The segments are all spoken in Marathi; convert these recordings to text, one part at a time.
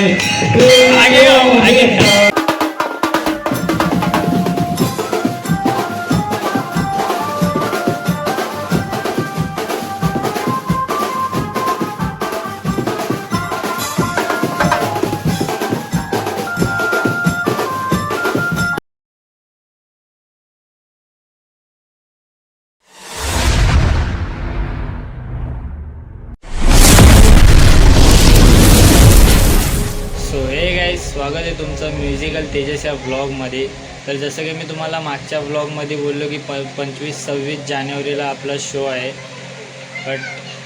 예. 예. 아니에요, 아니에요. टेक्निकल तेजस या ब्लॉगमध्ये तर जसं की मी तुम्हाला मागच्या ब्लॉगमध्ये बोललो की प पंचवीस सव्वीस जानेवारीला आपला शो आहे. बट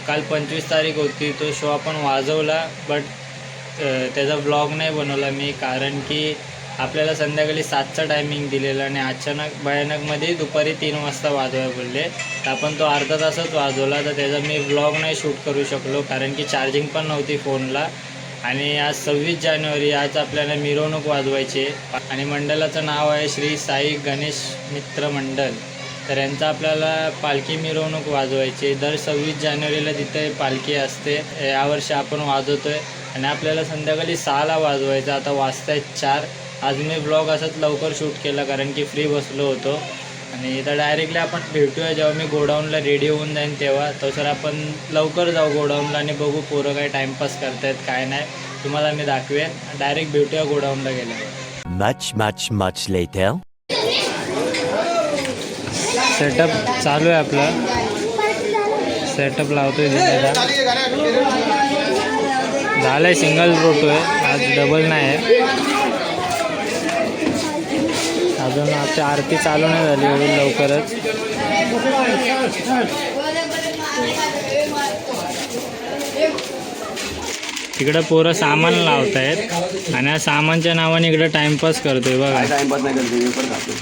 काल पंचवीस तारीख होती तो शो आपण वाजवला बट त्याचा ब्लॉग नाही बनवला मी कारण की आपल्याला संध्याकाळी सातचा टायमिंग दिलेला आणि अचानक भयानकमध्ये दुपारी तीन वाजता वाजवायला बोलले. तर आपण तो अर्धा तासच वाजवला तर त्याचा मी ब्लॉग नाही शूट करू शकलो कारण की चार्जिंग पण नव्हती फोनला आणि आज सव्वीस जानेवारी आज आपल्याला मिरवणूक वाजवायची आणि मंडळाचं नाव आहे श्री साई गणेश मित्र मंडळ तर यांचं आपल्याला पालखी मिरवणूक वाजवायची दर सव्वीस जानेवारीला तिथे पालखी असते. यावर्षी आपण वाजवतोय. आणि आपल्याला संध्याकाळी सहाला वाजवायचं. आता वाजतायत चार. आज मी ब्लॉग असंच लवकर शूट केला कारण की फ्री बसलो होतो. आणि इथं डायरेक्टली आपण भेटूया जेव्हा मी गोडाऊनला रेडी होऊन जाईन तेव्हा. तो सर आपण लवकर जाऊ गोडाऊनला आणि बघू पोरं काय टाईमपास करतायत काय नाही. तुम्हाला मी दाखवेन. डायरेक्ट भेटूया गोडाऊनला गेल्यावर. Much, much, much later. Setup चालू आहे आपलं. सेटअप लावतोय तिथे झालंय सिंगल रोटो आहे. आज डबल नाही आहे. अजून आमची आरती चालू नाही झाली एवढी लवकरच. तिकडं पोरं सामान लावतायत आणि या सामानच्या नावाने इकडं टाइमपास करतोय बघा. टाइमपास नाही करते खातो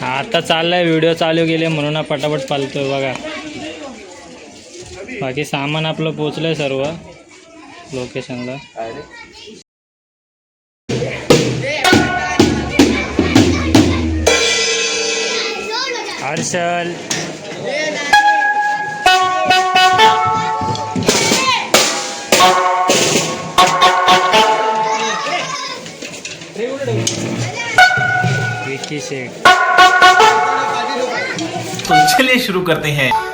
हा आता चाललाय व्हिडिओ चालू केले म्हणून हा पटापट पालतोय बघा. बाकी सामान आपलं पोचलंय सर्व लोकेशनला हर्षल विकी शेख तो चलिए शुरू करते हैं।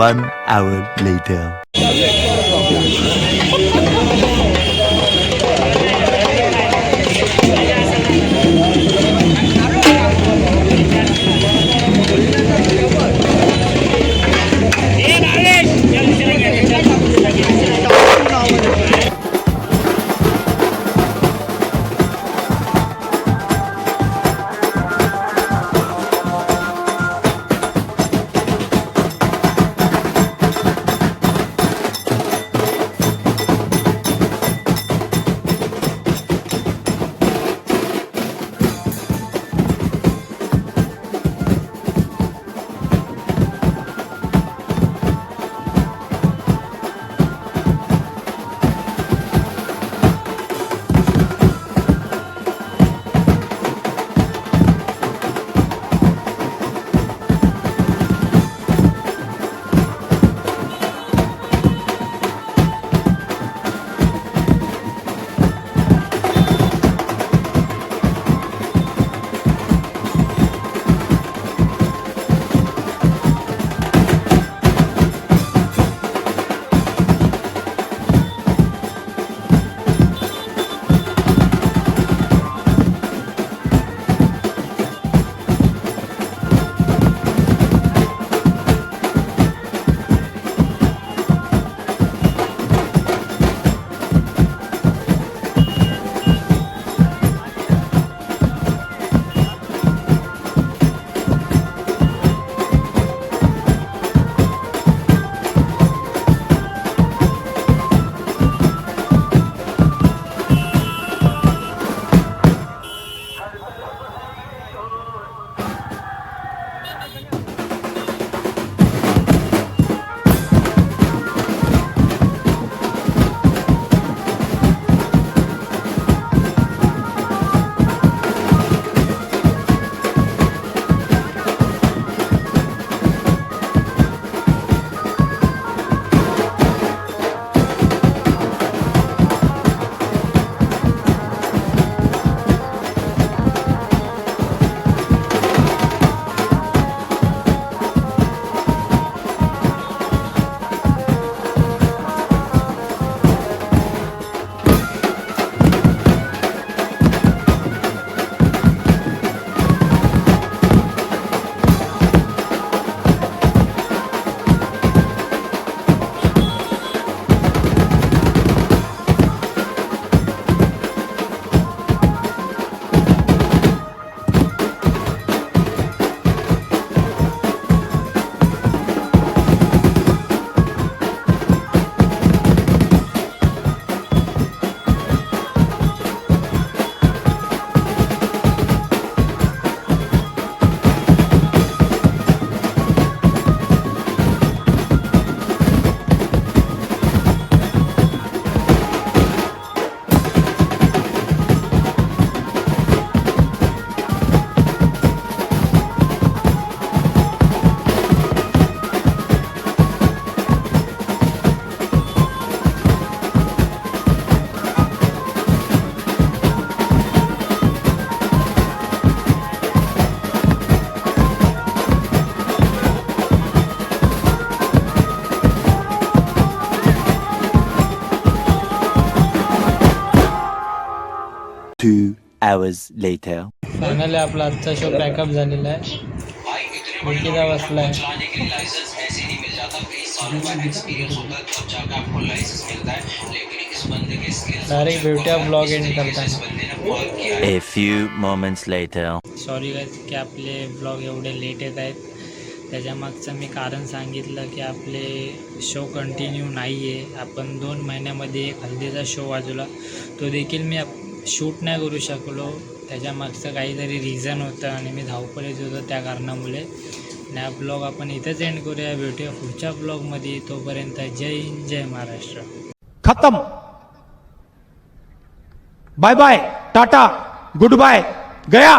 One hour later. Hours later. Finally आपला आजचा शो पॅकअप झालेला आहे. विकीदा बसलाय. डायरेक्ट भेटूया ब्लॉग एंड करताना. A few moments later. Sorry guys की आपले ब्लॉग एवढे लेट येत आहेत. त्याच्यामागचं मी कारण सांगितलं की आपले शो कंटिन्यू नाही आहे आपण दोन महिन्यामध्ये एक हल्दीचा शो वाजवला. तो देखील मी शूट नाही करू शकलो. त्याच्यामागचं काहीतरी रिझन होतं आणि मी धावपळीत होतो त्या कारणामुळे. आणि हा ब्लॉग आपण इथंच एंड करूया. भेटूया पुढच्या ब्लॉगमध्ये तोपर्यंत जय हिंद जय महाराष्ट्र. खतम. Bye bye tata good bye गया